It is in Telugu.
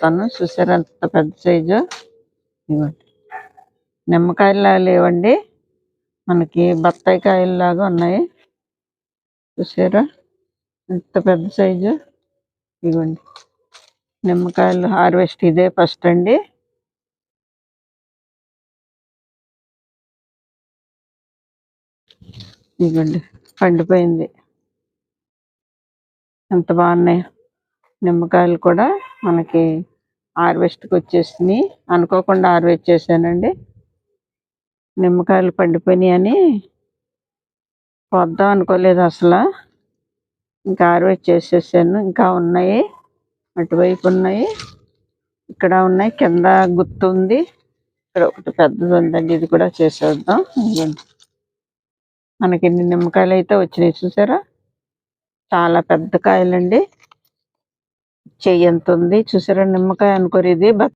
చూపిస్తాను చూసారు ఎంత పెద్ద సైజు? ఇవ్వండి నిమ్మకాయలా లేవండి. మనకి బత్తాయి కాయల్లాగా ఉన్నాయి. చూసారా? ఎంత పెద్ద సైజు? ఇవ్వండి నిమ్మకాయలు హార్వెస్ట్ ఇదే ఫస్ట్ అండి. ఇదిగోండి. పండిపోయింది. ఎంత బాగున్నాయి? నిమ్మకాయలు కూడా మనకి హార్వెస్ట్కి వచ్చేసినాయి అనుకోకుండా హార్వెస్ట్ చేశానండి నిమ్మకాయలు పండిపోయినాయి అని వద్దాం అనుకోలేదు అసలు. ఇంకా హార్వెస్ట్ చేసేసాను. ఇంకా ఉన్నాయి. అటువైపు ఉన్నాయి. ఇక్కడ ఉన్నాయి. కింద గుర్తు ఉంది. ఇక్కడ ఒకటి పెద్దది ఉందండి. ఇది కూడా చేసేద్దాం. మనకి ఇన్ని నిమ్మకాయలు అయితే వచ్చినాయి చూసారా? చాలా పెద్ద కాయలండి. చెయ్యి ఎంత ఉంది చూసారా? నిమ్మకాయ అనుకోరు ఇది. బట్